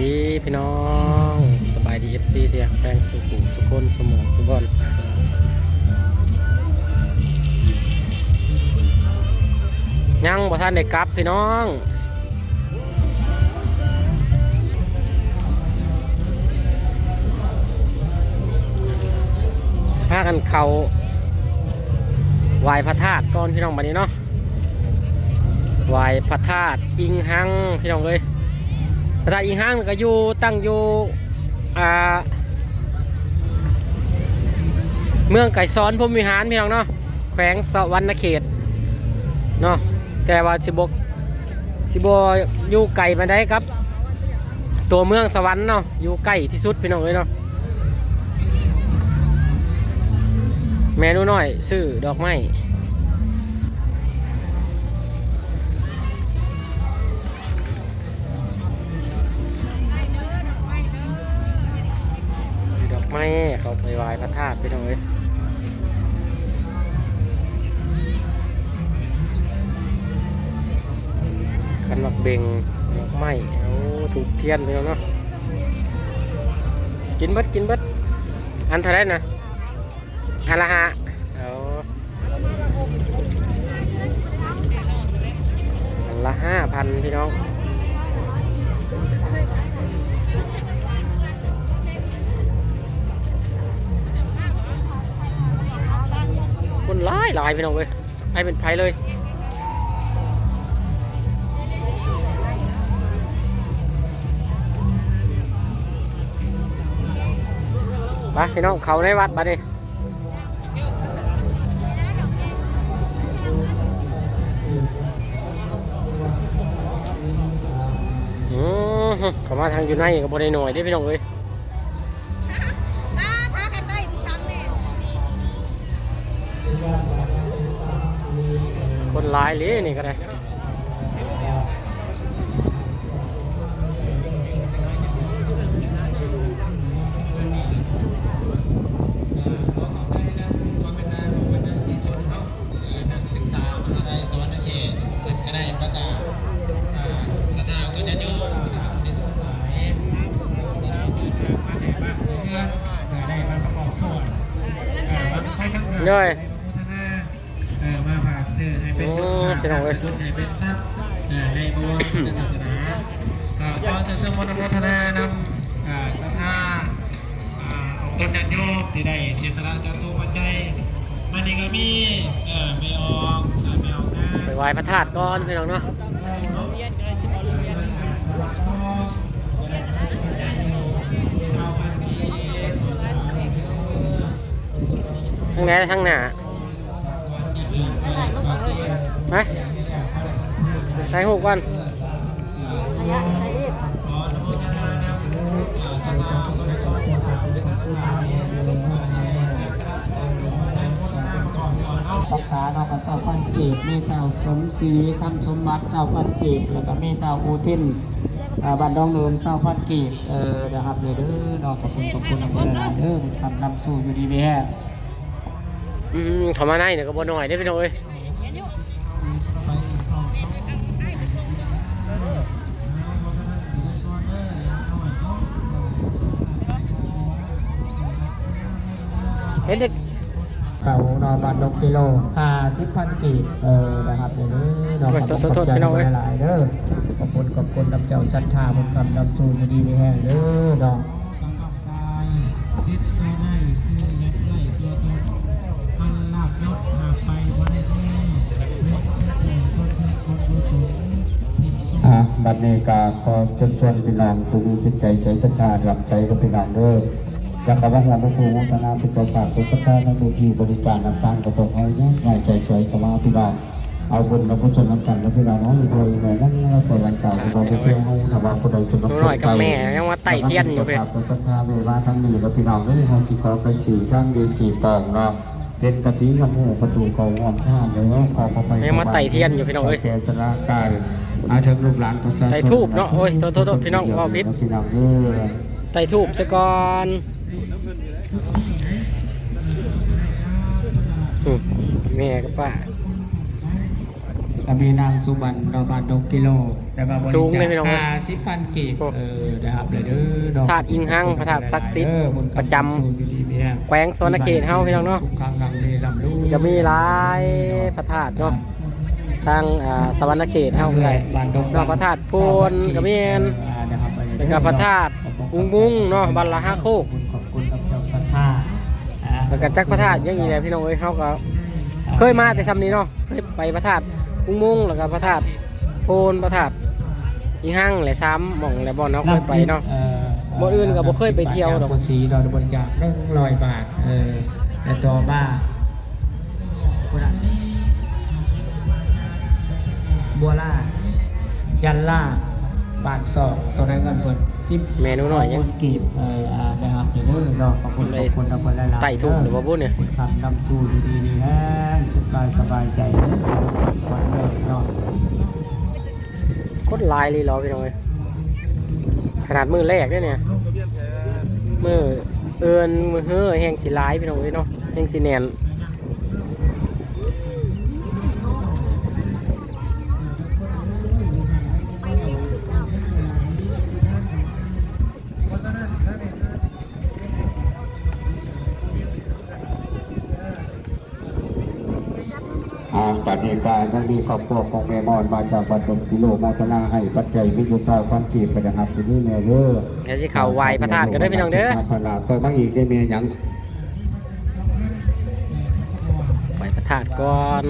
ดีพี่น้องสบายดีเอฟซีเดียแปลงสุขุมสุคนสมองสุบอลยังบ่ท่านได้กลับพี่น้องพากันเขาไหวพระธาตุก่อนพี่น้องบัดนี้เนาะไหวพระธาตุอิงหังพี่น้องเลย พระธาตุอิงหังก็อยู่ตั้งอยู่อ่าเมืองไก่ซ้อนพรมวิหารพี่น้องเนาะแขวงสวรรณเขตเนาะแต่ว่าสิบกสิบอยู่ไก่มาได้ครับ ตัวเมืองสวรรค์เนาะอยู่ใกล้ที่สุดพี่น้องเลยเนาะแม่นูน้อยซื้อดอกไม้ เขาไปไหว้พระธาตุพี่น้องเลยขันมักเบงดอกไม้เอาถูกเทียนพี่น้องเนาะกินบัดกินบัดอันเท่าไรนะอันละฮะเอาอันละห้าพันพี่น้อง คนร้ายหลายพี่น้องเลยไปเป็นไผเลยไปพี่น้องเขาในวัดบัดนี้อืมเขามาทางอยู่ในกับบได้หน่อยได้พี่น้องเลย คนร้ายเลยนี่ก็ได้นักศึกษามหาลัย โอ้เสียดายเว้ยให้เป็นทรัพย์เอ่อในบวรพุทธศาสนาก็ขอเชิญเสริมอนุโมทนานำอ่าศรัทธาอ่าของตนญาติโยมที่ได้เสียสละจากตัวปัจจัยมันนี่ก็มีเอ่อไม่ออกเอ่อไม่ออกหน้าไปไหว้พระธาตุก่อนพี่น้องเนาะทางไหนทางหน้า ไปใส่หก่อนปักษาเรากับเจ้าพันเกตมีเจ้าสมศรีคำสมบัติเจ้าพันเกตแล้วก็มีเจ้าอูทินบ้านดองเนินเจ้าพันเกตเออนะครับเนี่ยเด้อเนอกขอบคุณขอบคุณอำเภอหลายเด้อเป็นคำนำสู่อยู่ดีแม่อืมเขามาในเนี่ยก็บ่หน่อยได้อพี่น้อย เห็นเด็กเขานอนบ้านดงกิโลห้าสิบพันเกตเออนะครับเนี่ยเด้อเนอกขอบคุณขอบใจหลายๆเด้อขอบคุณขอบคุณนำเจ้าศรัทธาเป็นคำนำสู่อยู่ดีแม่เด้อเนาะทิศไม่ได้คือยัดไล่ตัวตนมันลาบยศหากไปว่าได้แน่เวทแห่งคนแห่งคนผู้สูงอะบัดนี้กาขอเชิญชวนพี่น้องผู้มีจิตใจใจศรัทธาหลับใจกับพี่น้องเด้อ จากขบังหัวพระครูวัฒนาเป็นเจ้าฝากทุกท่านในดูที่บริการนำสร้างกระตกเอาเนี่ยง่ายใจสวยกับว่าพี่น้องเอาบุญกับผู้ชนนำกันแล้วพี่น้องน้องมีโดยแม่นั่งเราใจวันเก่าเราไปเที่ยวให้ถวายผู้ใดจนตัวหน่อยกับแม่ยังมาไต่เทียนอยู่เลเพ่ยตัวศรัทธาเวลาทั้งนี้แล้วพี่น้องได้ทำขีขอไปขี่ช่างดีขี่ตองเนาะเป็นกะทิขมูประตูกองอ้อมท่าเดี๋ยวขอเข้าไปยังมาไต่เทียนอยู่พี่น้องเอ้ยแกชนะกายอาเถิงลูกหลานประชาชนไต่ธูปเนาะโอ้ยโทษโทษโทษพี่น้องว่าผิดพี่น้องเด้อไต่ทูบซะก่อนอืม แม่กับป้าไปก็มีนางสุบรรณดอกบานดงกิโล แต่ว่าบริสูงจาเลยคพี่น้องเอ้ยห้าสิบพันกีบโอ้เออนะครับเลยเด้อดอกธาตุอิงหังพระธาตุศักดิ์สิทธิ์เออบุญกประจำ สู่อยู่ดีมีแรงแขวงสวรรณเขตเฮาพี่น้องเนาะ สุขังลังเลลำลูก็มีหลายพระธาตุเนาะทางอ่าสวรรณเขตเฮาก็ได้บ้านดงเนาะพระธาตุโพนก็มีอันอ่านะครับไปแล้วก็พระธาตุบุงบุงเนาะบัลละห้าโคก แล้วก็จักพระธาตุอยังอีแหละพี่น้องเอ้ยเฮาก็เคยมาแต่ซำนี้เนาะเคยไปพระธาตุบุงบุงแล้วก็พระธาตุโพนพระธาตุอีหั่งแหละซ้ำหม่องแหละบ่อนเฮาเคยไปเนาะบ่อื่นก็บ่เคยไปเที่ยวดอกคนสีดอนบนจากเรื่องลอยบาทเออแต่ต่อมาคนละบัวล่ายันล่าบาทสองตัวนั้นเงินเพิ่นสิบเมนูหน่อยยังสงหมื่กีบเอออ่านะครั บเดี๋ยวเด้อรอขอบคุณขอบคุณทำคนหลายๆไต่ถูกหรือว่าบุญเนี่ยคุณคำนำชูดีดีดีแห้งสุขกายสบายใจเด้อคนเลิกเนาะโคตรลายเลยเหรอพี่น้องเอ้ยขนาดมือแรกเนี่ยเนี่ยมือเอินมือเฮ้อแห้งสิหลายพี่น้องเอ้ยเนาะแห้งสิแนน อ่าปัจจุบันยังมีครอบครัวของแม่มอนมาจากบัดดงกิโลมาชนะให้ปัจจัยมิตรสาวความกีบไปนะครับที่นี่แม่เด้อเดี๋ยวจะเข่าไหวพระธาตุกันเด้อพี่น้องเด้อพระธาตุซอยบางอีกได้เมียหยังไหวพระธาตุก่อน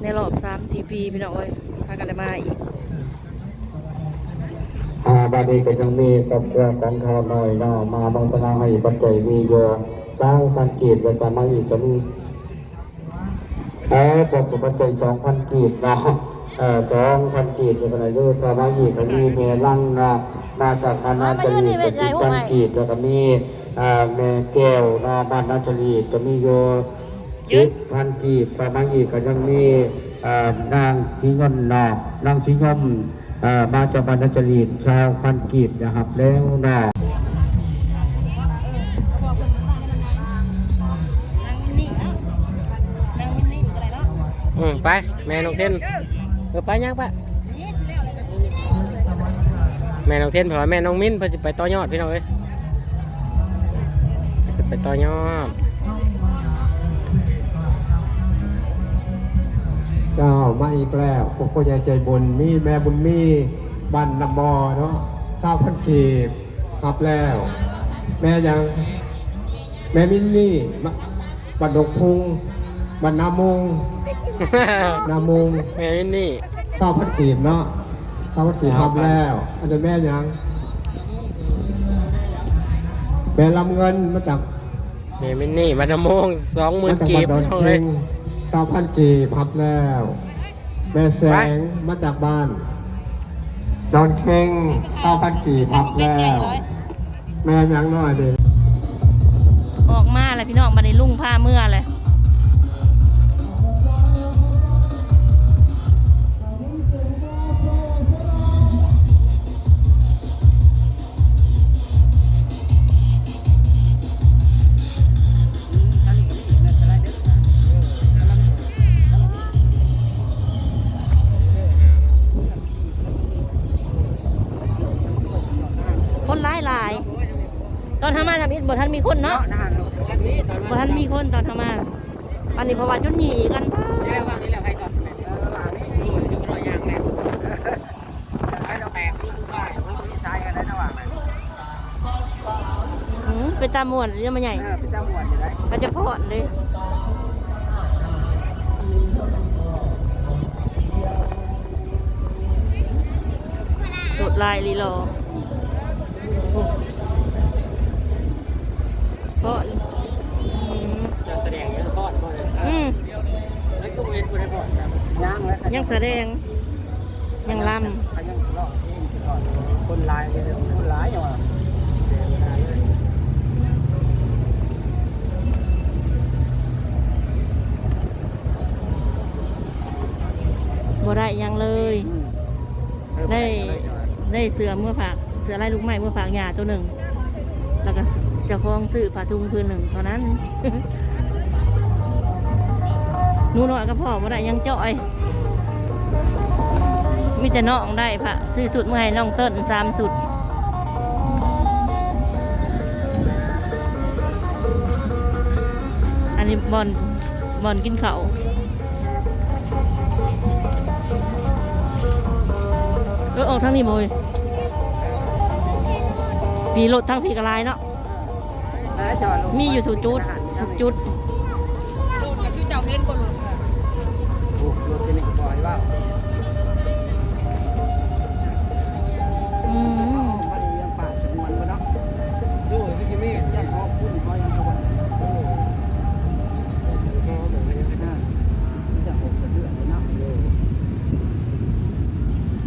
ในรอบ3 4ปีพี่น้องเอ้ยพากันได้มาอีก อ่าดีก็ยังมีครอบครัวของเขาหน่อยเนาะมาบางชนะให้ปัจจัยมีเยอะสร้างพันกีบแล้วก็มาอีกก็มีเออบอกปัจจัยสองพันกีบเนาะเออสองพันกีบเป็นอะไรด้อก็มาอีกก็มีเมลังนะมาจากคณะจรีก็สิบพันกีบแล้วก็มีเอ่าแม่แก้วนาะบ้านนาจรีก็มีโยยึดพันกีบประมาอีกก็ยังมีเอ่อนางชิยนนอกนางชิยมเอ่อ มาจากบรรจรีตชาวพันกีบนะครับแล้วนออืมไป แม่น้องเทนเออไปยังปะแม่น้องเทนเพราะว่าแม่น้องมิ้นเพิ่นจะไปต่อยอดพี่น้องเอ้ยไปต่อยอด เจ้ามาอีกแล้วพวกพ่อใหญ่ใจบุญมีแม่บุญมีบ้านนำมอเนาะเศร้าพันกีบครับแล้ว แม่ยัง แม่มินนี่มาบันดกพุงบันนามุงนามุงแม่มิ้นนี่เศร้าพันกีบเนาะเศร้าพันกีบครับแล้ว อันนี้แม่ยังแม่ลำเงินมาจากแม่มิ้นนี่วันละโมงสองหมื่นมาจากกีบ้าบนดอนพี่น้องเเอ้ย เศร้าพันกีบครับแล้ว แม่แสงมาจากบ้านดอนเค็งเข้าพันกี่ทับแล้ว แม่ยังน้อยเด็ออกมาแล้วพี่น้องมาในลุ่งผ้าเมื่อเลย ตอนทำมาทำอิฐบ่ทันมีคนเนาะบ่ทันมีคนตอนทำมาอันนี้เพราะว่าจนหนีกันป้าหืมเป็นตาม่วนเรื่องมันใหญ่ก็จะพอดเลยโดดลายลีลอโอ้ แล้วก็เห็นผู้ใดพอดครับยังแสดง ยังลคนลายเลยคนลายอย่างว่าำบ่ได้หยังเลย ได้ได้เสือเมื่อผักเสือลายลูกไม้เมื่อผักหญ้าตัวหนึ่ง แล้วก็เจ้าของซื้อผ้าถุงพื้นหนึ่งเท่านั้นห นูน้อยก็พ่อบ่ได้ยังจ้อยมีแต่น้องได้พระซื้อสุดเมื่อให้น้องเติ้นสามสุดอันนี้บอลบอลกินเขาวเออออกทางนี้บ่ยปีรถทั้งพีกระลายเนาะมีอยู่ทุกจุดทุกจุดอืม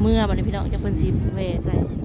เมื่อบัดนี้พี่น้องจะเพิ่นสิเวใส่